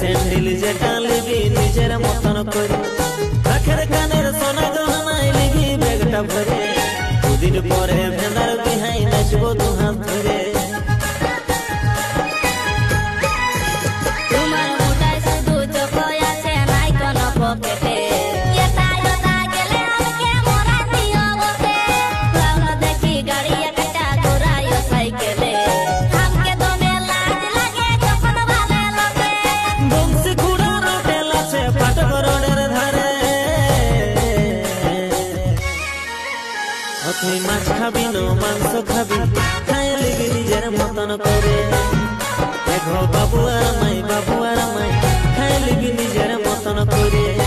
Sandal যে টানলিবি নিজের মতন করে। কাখের কানের সোনা গহনায় লিবি ব্যাগটা ভরে। দুদিন পরে ভেন্দার বিহাই তুই মাছ খাবি, ন মাংস খাবি খায় লেগে নিজের মতন করে। দেখো বাবু আর মাই বাবু আর মাই খায় লেগে নিজের মতন করে।